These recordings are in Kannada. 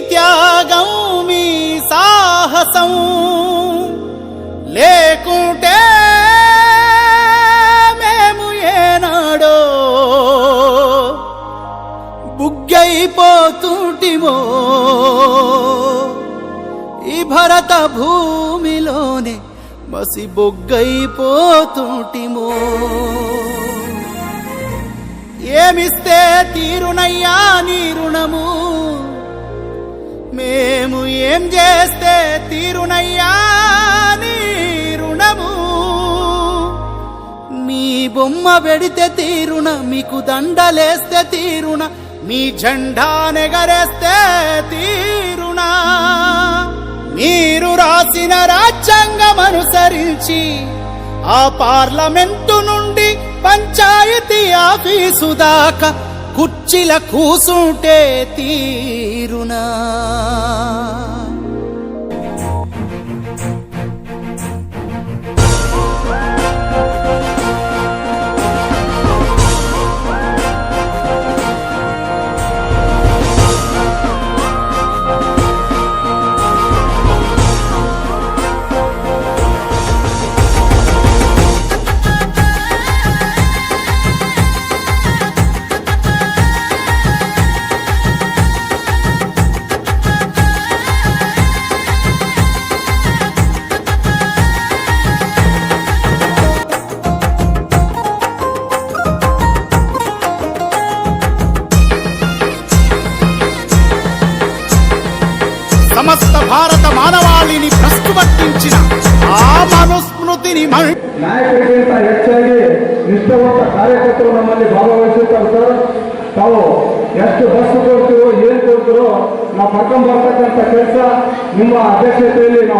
త్యాగం మీ సాహసం లేకుంటే మేము ఏనాడో బుగ్గైపోతుంటిమో ఈ భరత భూమిలోనే మసి బొగ్గైపోతుంటిమో. ఏమిస్తే తీరునయ్యా నీ రుణము? మేము ఏం చేస్తే తీరునయ్యా నీ రుణము? మీ బొమ్మ పెడితే తీరున మీకు దండలేస్తే తీరున మీ జెండా నెగరేస్తే తీరునా. మీరు రాసిన రాజ్యాంగం అనుసరించి ఆ పార్లమెంటు నుండి పంచాయతీ ఆఫీసు దాకా కుర్చీల కూసుంటే తీరునా? భారత మానవాళిని భ్రష్టు పట్టించిన ఆ మనుస్మృతిని మళ్ళీ ನಾಯಕರಿಗಿಂತ ಹೆಚ್ಚಾಗಿ ನಿಷ್ಠಾವಂತ ಕಾರ್ಯಕರ್ತರು ನಮ್ಮಲ್ಲಿ ಭಾಗವಹಿಸುತ್ತಾರೆ ಸರ್ ತಾವು ಎಷ್ಟು ಬಸ್ ಕೊಡ್ತೀರೋ ಏನು ಕೊಡ್ತೀರೋ ನಾವು ಕರ್ಕೊಂಡ್ ಬರ್ತಕ್ಕಂಥ ಕೆಲಸ ನಿಮ್ಮ ಅಧ್ಯಕ್ಷತೆಯಲ್ಲಿ ನಾವು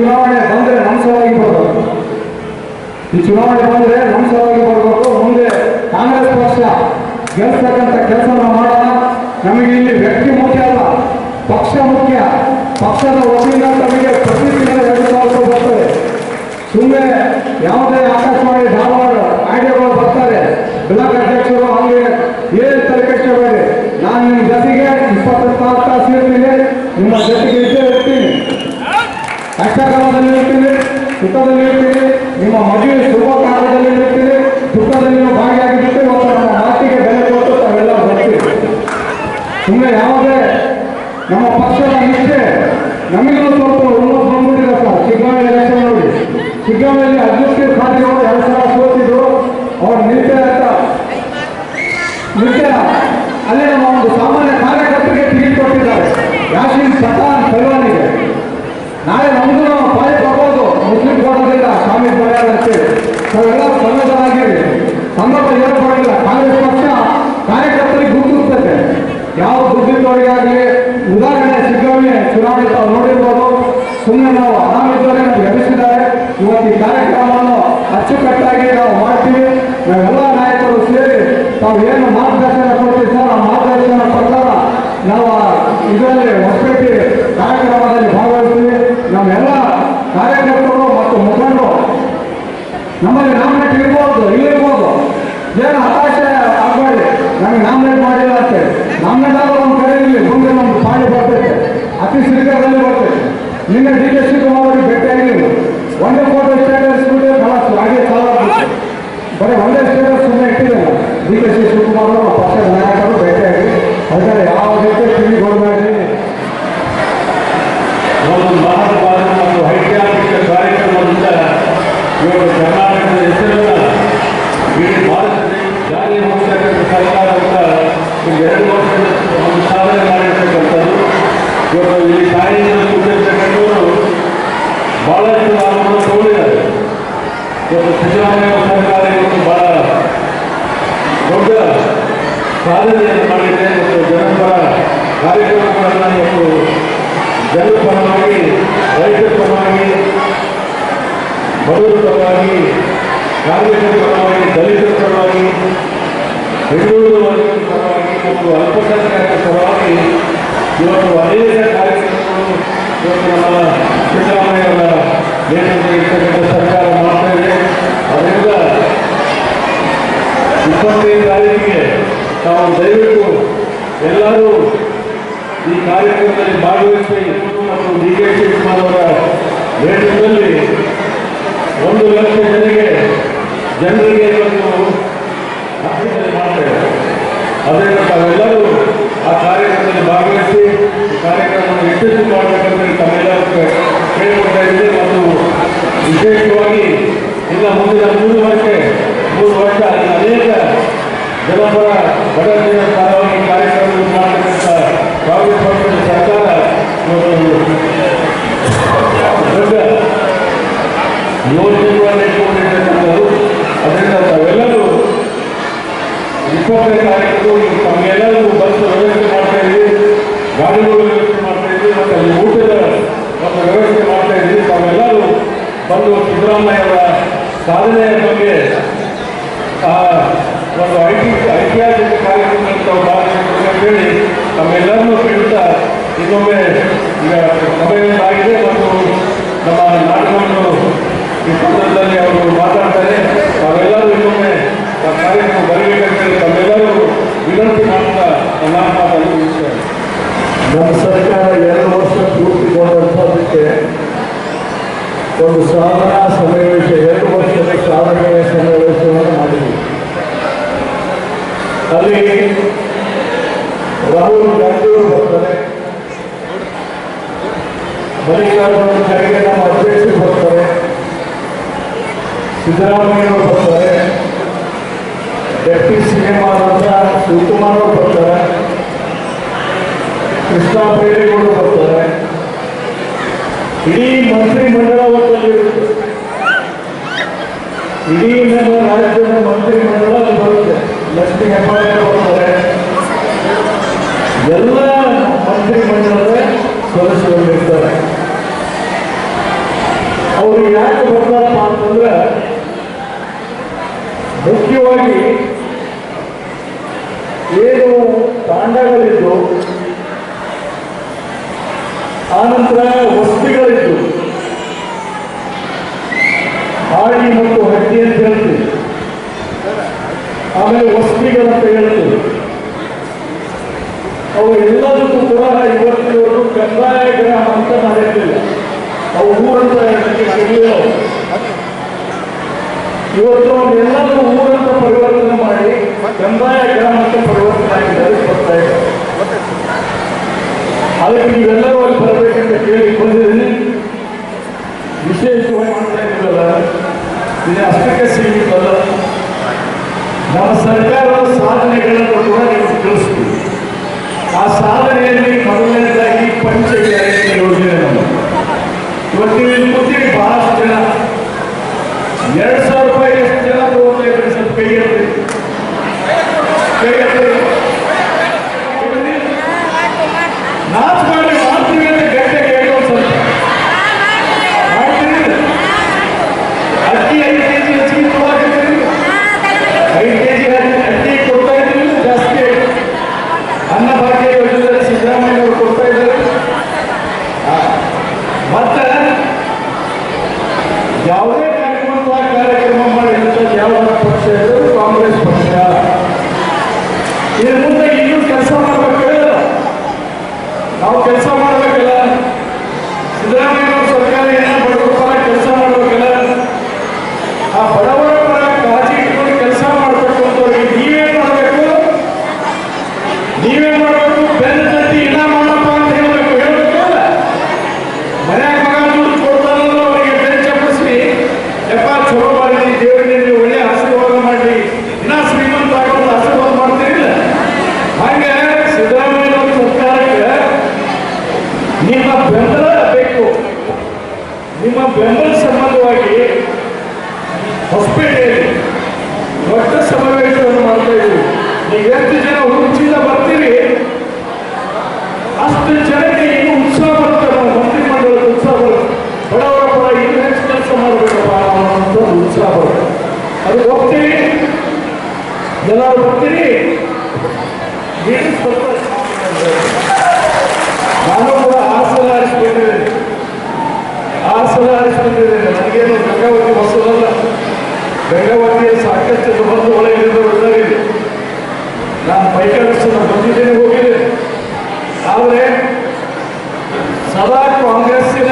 ಚುನಾವಣೆ ಬಂದರೆ ಸಲುವಾಗಿ ಬರಬೇಕು. ಈ ಚುನಾವಣೆ ಬಂದರೆ ಸಲುವಾಗಿ ಬರಬೇಕು. ಮುಂದೆ ಕಾಂಗ್ರೆಸ್ ಪಕ್ಷ ಗೆಲ್ತಕ್ಕಂಥ ಕೆಲಸ ಮಾಡೋಣ. ನಮಗೆ ಇಲ್ಲಿ ವ್ಯಕ್ತಿ ಮುಖ್ಯ ಅಲ್ಲ, ಪಕ್ಷ ಮುಖ್ಯ. ಪಕ್ಷದ ವತಿಯಿಂದ ತಮಗೆ ಪ್ರತಿ ತಿಂಗಳು ಎರಡು ಸಾವಿರ ಬರ್ತದೆ ಸುಮ್ಮನೆ ಯಾವುದೇ ಆಕಾಶವಾಣಿ, ಧಾರವಾಡ ಆಡಿಯೋಗಳು ಬರ್ತಾರೆ. ಬ್ಲಾಕ್ ಅಧ್ಯಕ್ಷರು ಹಾಗೆ ಏನು ತಲೆಕೆಡಿಸಬೇಡಿ ನಾನು ನಿಮ್ಮ ಜೊತೆಗೆ ಇಪ್ಪತ್ನಾಲ್ಕು ತಾಸು ಇರ್ತೀನಿ. ನಿಮ್ಮ ಜೊತೆಗೆ ಇದ್ದೇ ಇರ್ತೀನಿ. ಕಷ್ಟಕಾಲದಲ್ಲಿ ಇರ್ತೀನಿ ಸುಖದಲ್ಲಿ ಇರ್ತೀನಿ ನಿಮ್ಮ ಮದುವೆ ಶುಭ ಕಾರ್ಯದಲ್ಲಿ ಇರ್ತೀನಿ ಸುಖದಲ್ಲಿ ನೀವು ಭಾಗಿಯಾಗಿಬಿಟ್ಟು ಮತ್ತು ನಮ್ಮ ಮಾತಿಗೆ ಬೆಲೆ ಕೊಟ್ಟು ತಾವೆಲ್ಲ ಬರ್ತೀವಿ ಸುಮ್ಮನೆ ಯಾವುದೇ ನಮ್ಮ ಪಕ್ಷದ ನಿಷ್ಠೆ, ನಮಗೂ ನಾವೆಲ್ಲ ಸನ್ನದ್ಧರಾಗಿರಿ ಸಂದರ್ಭ ಏರ್ಪಡಿಲ್ಲ ಕಾಂಗ್ರೆಸ್ ಪಕ್ಷ ಕಾರ್ಯಕರ್ತರಿಗೆ ಗುರುತಿಸ್ತದೆ ಯಾವ ದುಡ್ಡಿದ್ದವರಿಗಾಗಲಿ ಉದಾಹರಣೆ ಸಿಗ್ಗಾವಿ ಚುನಾವಣೆ ತಾವು ನೋಡಿರ್ಬೋದು ಸುಮ್ಮನೆ ನಾವು ಆರಾಮಿದ್ದವರೇ ನಮ್ಗೆ ಎಬ್ಬಿಸಿದ್ದಾರೆ ಇವತ್ತು ಈ ಕಾರ್ಯಕ್ರಮವನ್ನು ಅಚ್ಚುಕಟ್ಟಾಗಿ ನಾವು ಮಾಡ್ತೀವಿ ನಾವೆಲ್ಲ ನಾಯಕರು ಸೇರಿ ತಾವು ಏನು ಮಾರ್ಗದರ್ಶನ ಕೊಡ್ತೀವಿ ಸರ್ ಆ ಮಾರ್ಗದರ್ಶನ ಪ್ರಕಾರ ನಾವು ಆ ಇದರಲ್ಲಿ ಹೊಸಪೇಟೆ ಕಾರ್ಯಕ್ರಮದಲ್ಲಿ ಭಾಗವಹಿಸ್ತೀವಿ ನಮ್ಮೆಲ್ಲ ಕಾರ್ಯಕರ್ತರು ಮತ್ತು ಮುಖಂಡರು ನಮ್ಮಲ್ಲಿ ನಾಮಿನೇಟ್ ಇರ್ಬೋದು ಇಲ್ಲಿರ್ಬೋದು ಏನು ಹತಾಶೆ ಆಗಬೇಡಿ. ನಮಗೆ ನಾಮಿನೇಟ್ ಮಾಡಿಲ್ಲ ಅಂತ ನಾಮಿನೇಟ್ ನಮ್ಮ ಕಡೆ ಇಲ್ಲಿ ಮುಂದೆ ನಮ್ಮ ಪಾಳಿ ಬರ್ತೈತೆ. ಅತಿ ಶೀಘ್ರದಲ್ಲಿ ಬರ್ತೈತೆ. ನಿನ್ನೆ ಡಿ ಕೆ ಶಿವಕುಮಾರ್ ಅವರಿಗೆ ಭೇಟಿಯಾಗಲಿಲ್ಲ ಒಂದೇ ಫೋಟೋ ಸ್ಟೇಟಸ್ ಬಿಟ್ಟು ಖಲಾಸ್ ಹಾಗೆ ಸಾಲ ಬರೀ ಒಂದೇ ಸ್ಟೇಟಸ್ ಸುಮ್ಮನೆ ಇಟ್ಟಿರಲ್ಲ ಡಿ ಕೆ ಶಿವಕುಮಾರ್ ಅವರು ಪಕ್ಷದ ನಾಯಕರು ಭೇಟಿಯಾಗಿ ಅದರ ಯಾವ ರೀತಿ ಕೊಡಬೇಡಿ ಒಂದು ಮಹತ್ವವಾದ ಮತ್ತು ಐತಿಹಾಸಿಕ ಕಾರ್ಯಕ್ರಮದಿಂದ ಇವತ್ತು ಕರ್ನಾಟಕದ ಹೆಸರನ್ನ ಇಡೀ ಭಾರತದಲ್ಲಿ ಜಾರಿಗೆ ಹೋಗ್ತಕ್ಕಂಥ ಸರ್ಕಾರ ಅಂತ ಒಂದು ಎರಡು ಸಾಧನೆ ಮಾಡಿರ್ತಕ್ಕಂಥದ್ದು ಇವತ್ತು ಇಲ್ಲಿ ತಾಯಿಯನ್ನು ಕೂತಿರ್ತಕ್ಕಂಥವರು ಬಹಳಷ್ಟು ಲಾಭವನ್ನು ತಗೊಂಡಿದ್ದಾರೆ ಇವತ್ತು ಇವತ್ತು ಬಹಳ ದೊಡ್ಡ ಸಾಧನೆಯನ್ನು ಮತ್ತು ಜನಪರ ಕಾರ್ಯಕ್ರಮಗಳನ್ನು ಇವತ್ತು ಜನರ ಪರವಾಗಿ ಪರವಾಗಿ ಬಡವರ ಪರವಾಗಿ ದಲಿತರ ಪರವಾಗಿ ಹಿಂದುಳಿದ ಅಲ್ಪಸಂಖ್ಯಾತರ ಪರವಾಗಿ ಇವತ್ತು ಅನೇಕ ಕಾರ್ಯಕ್ರಮಗಳು ಇವತ್ತು ನಮ್ಮ ಸಿದ್ದರಾಮಯ್ಯ ಅವರ ನೇತೃತ್ವದಲ್ಲಿ ಇರ್ತಕ್ಕಂಥ ಸರ್ಕಾರ ಮಾಡ್ತಾ ಅದರಿಂದ ಇಪ್ಪತ್ತೈದು ತಾವು ದಯವಿಟ್ಟು ಎಲ್ಲರೂ ಈ ಕಾರ್ಯಕ್ರಮದಲ್ಲಿ ಭಾಗವಹಿಸಿ ಮತ್ತು ಡಿ ಕೆ ಶಿವಕುಮಾರ್ ಅವರ ನೇತೃತ್ವದಲ್ಲಿ ಒಂದು ಲಕ್ಷ ಜನರಿಗೆ ಜನರಿಗೆ ಅದರಿಂದ ತಾವೆಲ್ಲರೂ ಆ ಕಾರ್ಯಕ್ರಮದಲ್ಲಿ ಭಾಗವಹಿಸಿ ಕಾರ್ಯಕ್ರಮವನ್ನು ಯಶಸ್ವಿ ಮಾಡಬೇಕಂತ ತಾವೆಲ್ಲರೂ ಕೇಳಿಕೊಳ್ತಾ ಇದ್ದೀವಿ. ಮತ್ತು ವಿಶೇಷವಾಗಿ ಇನ್ನು ಮುಂದಿನ ಮೂರು ವರ್ಷ ಮೂರು ವರ್ಷ ಅನೇಕ ಜನಪರ ಬಡ ಜನರ ಪರವಾಗಿ ಕಾರ್ಯಕ್ರಮ ಮಾಡತಕ್ಕಂಥ ಕಾಂಗ್ರೆಸ್ ಪಕ್ಷದ ಸರ್ಕಾರ ದೊಡ್ಡ ಯೋಜನೆಗಳನ್ನು ಇಟ್ಟುಕೊಂಡಿರ್ತಕ್ಕಂಥದ್ದು ಅದರಿಂದ ತಾವೆಲ್ಲರೂ ಇಪ್ಪತ್ತನೇ ತಾರೀಕು Aleluya. ಕೃಷ್ಣ ಬೈರೇಗೌಡರು ಬರ್ತಾರೆ ಇಡೀ ಮಂತ್ರಿ ಮಂಡಲ ಒಟ್ಟಲ್ಲಿರುತ್ತೆ ಇಡೀ ನಮ್ಮ ರಾಜ್ಯದ ಮಂತ್ರಿ ಮಂಡಲ ಅಲ್ಲಿ ಬರುತ್ತೆ. ಲಕ್ಷ್ಮಿ ಹೆಬ್ಬಾಳ್ಕರ್ ಬರ್ತಾರೆ. ಎಲ್ಲ ಮಂತ್ರಿ ಮಂಡಲದ ಸದಸ್ಯರಿರ್ತಾರೆ ಅವರು ಯಾಕೆ ಬರ್ತಾರಪ್ಪ ಅಂತಂದ್ರೆ ಆನಂತರ ವಸ್ತಿಗಳಿದ್ದು. ಹಾಡಿ ಮತ್ತು ಹಟ್ಟಿ ಅಂತ ಹೇಳ್ತೀವಿ. ಆಮೇಲೆ ವಸ್ತಿಗಳಂತ ಹೇಳ್ತೀವಿ. ಅವು ಎಲ್ಲದಕ್ಕೂ ಕೂಡ ಇವತ್ತಿನವರು ಕಂದಾಯ ಗ್ರಾಮ ಅಂತ ಮಾಡಿರ್ಲಿಲ್ಲ ಅವು ಊರಂತ ಅವು. ಇವತ್ತು ಅವನ್ನೆಲ್ಲರೂ ಊರಂತ ಪರಿವರ್ತನೆ ಮಾಡಿ, ಕಂದಾಯ ಗ್ರಾಮ ಅಂತ ಪರಿವರ್ತನೆ ಆಗಿದ್ದಾರೆ ಇಪ್ಪತ್ತೈದು ಅದಕ್ಕೆ ನೀವೆಲ್ಲರೂ ಅಲ್ಲಿ ಬರಬೇಕಂತ ಕೇಳಿ ಹೊಸಪೇಟೆಯಲ್ಲಿ ದೊಡ್ಡ ಸಮಾವೇಶವನ್ನು ಮಾಡ್ತಾ ನೀವು ಎಷ್ಟು ಜನ ಹುಡುಚಿಂದ ಬರ್ತೀರಿ? ಅಷ್ಟು ಜನಕ್ಕೆ ಏನು ಉತ್ಸಾಹ ಬರುತ್ತೆ. ನಾವು ಬಡವರ ಪರ ಇನ್ನು ಮಾಡಬೇಕಪ್ಪ ಉತ್ಸವ ಉತ್ಸಾಹ ಬರುತ್ತೆ. ಅದು ಹೋಗ್ತೀರಿ? ಎಲ್ಲರೂ ಬರ್ತೀರಿ ಏನು ನಾನು ಕೂಡ ಹಾಸನ ಆರಿಸ್ಕೊಂಡಿದ್ದೇನೆ ನನಗೇನು ಗಂಗಾವತಿ ಗಂಗಾವತಿಯ ಸಾಕಷ್ಟು ಒಳಗೆ ಇದ್ದಾರೆ ನಾನು ಬೈಕರ್ಸನ್ನ ಬಂದಿದ್ದೇನೆ ಹೋಗಿದೆ ಆದರೆ ಸದಾ ಕಾಂಗ್ರೆಸ್ಸಿನ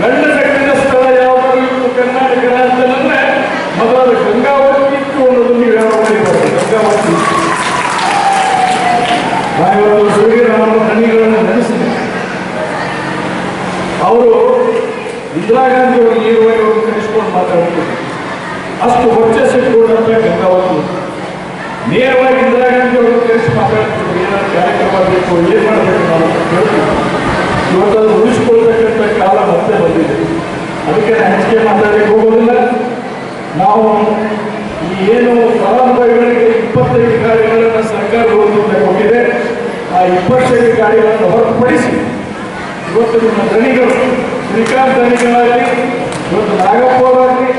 ಗಂಡ ಕಟ್ಟಿನ ಸ್ಥಳ ಯಾವುದು ಕರ್ನಾಟಕ ರಾಜ್ಯದಂದ್ರೆ ಮೊದಲು ಗಂಗಾವತಿ ಇತ್ತು ಅನ್ನೋದು ನೀವು ಗಂಗಾವತಿ. ನಾವಿವತ್ತು ಸೂರ್ಯರಾಮನ ಕಣ್ಣಿಗಳನ್ನು ನೆನೆಸಿದೆ ಅವರು ಇಂದಿರಾ ಗಾಂಧಿ ಅವರು ನೀರು ಅಷ್ಟು ವರ್ಚಸ್ಸಿಟ್ಕೊಂಡಂತ ಗಂಗಾವತಿ ನೇರವಾಗಿ ಇಂದಿರಾ ಗಾಂಧಿ ಅವರು ಕರೆಸಿ ಮಾತಾಡ್ತಿದ್ರು, ಏನಾದ್ರು ಕಾರ್ಯಕ್ರಮ ಬೇಕು ಏನ್ ಮಾಡಬೇಕು ನಾವು ಕೇಳ್ತೀವಿ. ಇವತ್ತು ಅದು ಉಳಿಸ್ಕೊಳ್ತಕ್ಕಂಥ ಕಾಲ ಮತ್ತೆ ಬಂದಿದೆ. ಅದಕ್ಕೆ ಹೆಚ್ಚಿಗೆ ಮಾತಾಡಲಿಕ್ಕೆ ಹೋಗೋದಿಲ್ಲ. ನಾವು ಈ ಏನು ಫಲಾನುಭವಿಗಳಿಗೆ ಇಪ್ಪತ್ತೈದು ಕಾರ್ಯಗಳನ್ನು ಸರ್ಕಾರ ಕೊಟ್ಟಿದೆ. ಆ ಇಪ್ಪತ್ತೈದು ಕಾರ್ಯಗಳನ್ನು ಹೊರತುಪಡಿಸಿ ಇವತ್ತು ನಿಮ್ಮ ಧನಿಗಳು ಶ್ರೀಕಾಂತ್ ಧನಿಗಳಾಗಲಿ ಇವತ್ತು ನಾಗಪ್ಪ ಅವರಾಗಲಿ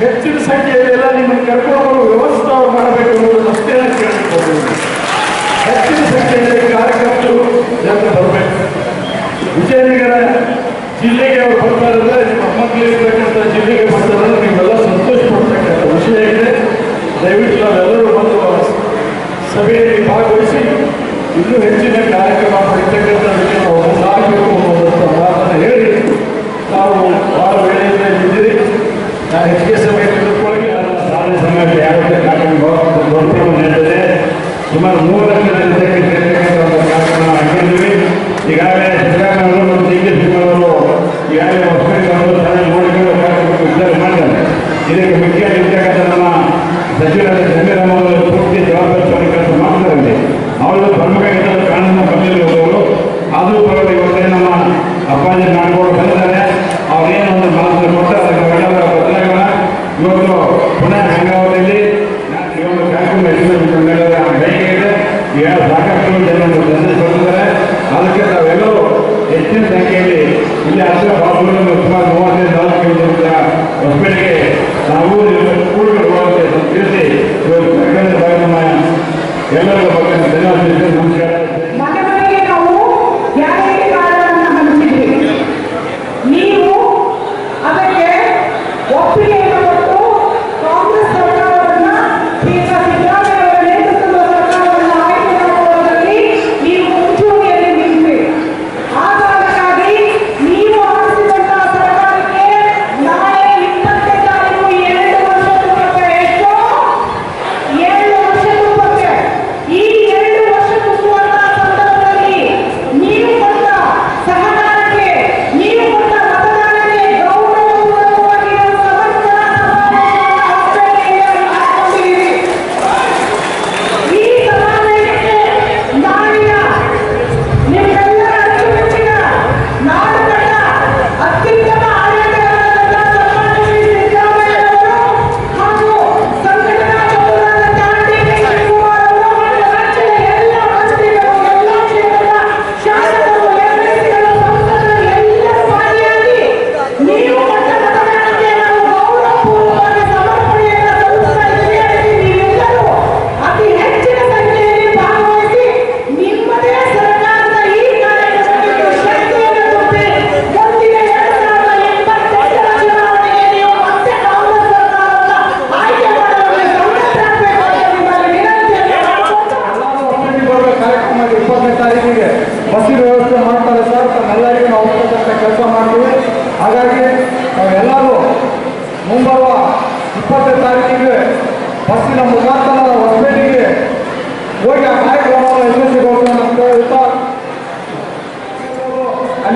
ಹೆಚ್ಚಿನ ಸಂಖ್ಯೆಯಲ್ಲೆಲ್ಲ ನಿಮ್ಮನ್ನು ಕರ್ಕೊಂಡು ವ್ಯವಸ್ಥೆ ಮಾಡಬೇಕು ಅನ್ನೋದು ಅಷ್ಟೇ ನಾನು ಕೇಳಿಕೊಳ್ಳುವುದು ಹೆಚ್ಚಿನ ಸಂಖ್ಯೆಯಲ್ಲಿ ಕಾರ್ಯಕರ್ತರು ಜನ ಬರಬೇಕು. ವಿಜಯನಗರ ಜಿಲ್ಲೆಗೆ ಅವರು ಬರ್ತಾರೆ ನಿಮ್ಮ ಮಕ್ಕಳಿರ್ತಕ್ಕಂಥ ಜಿಲ್ಲೆಗೆ ಬರ್ತಾರಂದ್ರೆ ನೀವೆಲ್ಲ ಸಂತೋಷ ಪಡ್ತಕ್ಕಂಥ ವಿಷಯ ಇದೆ ದಯವಿಟ್ಟು ನಾವೆಲ್ಲರೂ ಬಂದು ಆ ಸಭೆಯಲ್ಲಿ ಭಾಗವಹಿಸಿ ಇನ್ನೂ ಹೆಚ್ಚಿನ ಕಾರ್ಯಕ್ರಮ ಪಡಿತಕ್ಕಂಥದಕ್ಕೆ ನಾವು ಮುಂದಾಗಬೇಕು ಅನ್ನೋದಂತ ಮಾತನ್ನು ಹೇಳಿ ನಾವು ಬಹಳ ವೇಳೆಯಿಂದ ಇದ್ದೀರಿ ನಾನು ಹೆಚ್ಚಿಗೆ ಸಮಯ ತೆಗೆದುಕೊಳ್ಳಿ ನಾನು ಸಾಧನೆ ಸಮಯಕ್ಕೆ ಯಾವತ್ತೇ ಕಾರ್ಯಕ್ರಮ ದೊಡ್ಡ ನಡೆದಿದೆ ಸುಮಾರು ಮೂರು ಲಕ್ಷ ಜನತೆಗೆ ಸೇರ್ತಕ್ಕಂಥ ಕಾರ್ಯಕ್ರಮ ಹಾಕಿದ್ದೀವಿ ಈಗಾಗಲೇ ಸಿದ್ದರಾಮಯ್ಯ ಅವರು ಮತ್ತು ಡಿ ಕೆ ಅವರು ಈಗಾಗಲೇ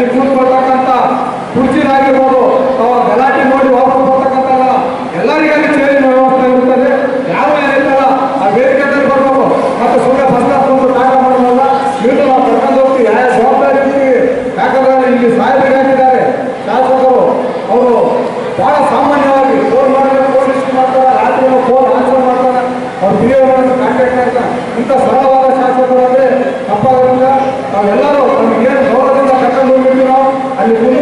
ত্রিপুর পতাকা Aleluya.